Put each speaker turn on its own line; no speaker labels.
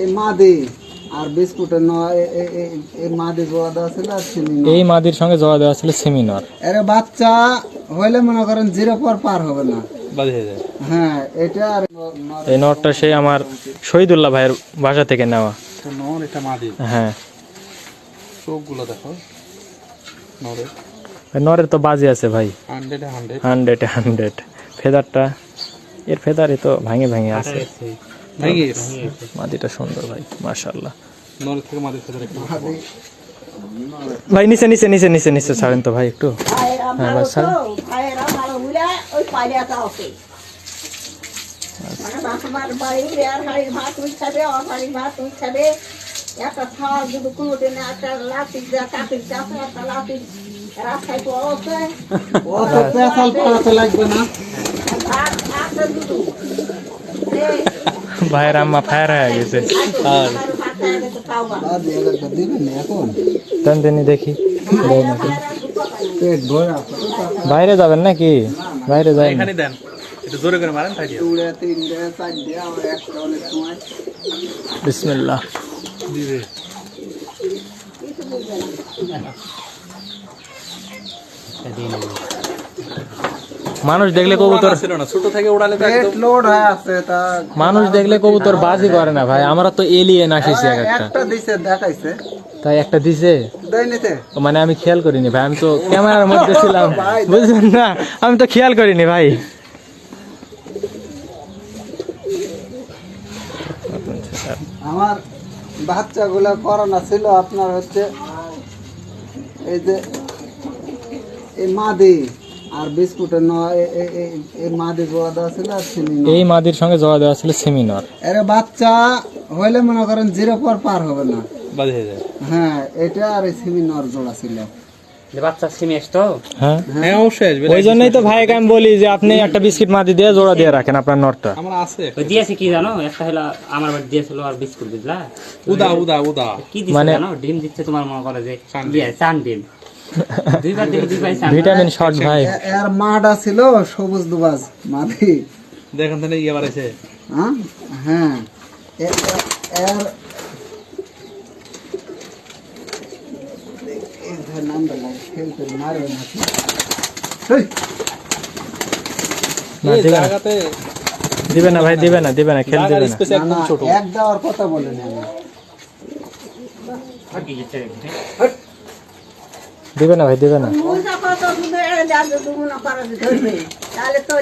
এই আর বিস্কুটের ন এ- এ- এ- এই মাদি জোড়া দেওয়া ছিল আর চিনি
এই মাদির সঙ্গে জোড়া দেওয়া ছিল সেমিনার
এর বাচ্চা হইলে মনে করেন জিরো পর পার হবে না। হ্যাঁ এটা আর
এই নটটা সেই আমার শহীদুল্লাহ ভাইয়ের বাসা থেকে নেওয়া।
নর এটা মাদি।
হ্যাঁ।
চোখগুলো দেখো নরে।
নরের তো বাজি আছে ভাই।
Hundred hundred.
Hundred hundred. ফেদারটা এর ফেদারই তো ভাঙে ভাঙে আছে।
ভেঙে
মাদিটা সুন্দর ভাই মাশাল্লাহ
নরের থেকে মাদির সাথে
ভাই নিচে নিচে নিচে নিচে নিচে ছাড়েন তো ভাই একটু হ্যাঁ,
ভালো
ছাড়েন।
তো। মানে। একটা থাল যদি কোনোদিন একটা লাঠি দিয়ে কাটির চাপে একটা লাঠি রাস্তায় পড়ছে।
ও তো পেছাল পাড়াতে লাগবে না একটা দিবেন না এখন
দেন দেনি দেখি দেয় নাকি
ভাইয়েরা দুটো পায় না।
পেট ভরা
বাইরে যাবেন নাকি বাইরে যাই
এখানে দেন একটু জোরে করে মারেন তাই দিয়ে
উড়ে তিনটে চারটে আবার একটা অনেক সময়
বিসমিল্লাহ
দিবে
মানুষ দেখলে কবুতর
ছোট থেকে উড়ালে তো
পেট
একদম
লোড হয়ে আছে তা
মানুষ দেখলে কবুতর বাজি করে না ভাই আমরা তো এলিয়েন আসিছি একটা।
একটা দিছে দেখাইছে।
তাই একটা দিছে? মানে আমি খেয়াল করিনি ভাই আমি তো ক্যামেরার মধ্যে ছিলাম। বুঝলেন না? আমি তো খেয়াল করিনি ভাই।
আমার বাচ্চাগুলো করোনা ছিল আপনার হচ্ছে এই যে এই মাদি। আর বিস্কুটের ন এ- এ- এ- এই মাদি জোড়া দেওয়া ছিল আর চিনি
এই মাদির সঙ্গে জোড়া দেওয়া ছিল সেমিনার
এর বাচ্চা হইলে মনে করেন জিরো পর পার হবে না।
বাজে হয়ে যায়।
হ্যাঁ এটা আর এই জোড়া ছিল।
বাচ্চা সিমেস তো
হ্যাঁ?
হ্যাঁ। অবশ্যই
ওই জন্যই তো ভাইকে আমি বলি যে আপনি একটা বিস্কিট মাদি দিয়ে জোড়া দিয়ে রাখেন আপনার নটটা
আমার আছে
ওই দিয়েছে কি জানো? একটা হলো আমার বাড়ি দিয়েছিল আর বিস্কুট বুঝলা?
উদা উদা উদা।
কি
মানে-
জানো? ডিম দিচ্ছে তোমার মনে করে যে ইয়ে, চান ডিম।
ভিটামিন শর্ট ভাই।
এর মাটা ছিল সবুজ দুবাজ মাদি
দেখেন তাহলে ইয়ে বাড়াইছে।
হ্যাঁ। হ্যাঁ এর
দিবে না। ভাই দিবে না দিবে না খেল দিবে না।
এক দেওয়ার কথা বলেনি আমি।
দিবে না ভাই দিবে না।
তাহলে তো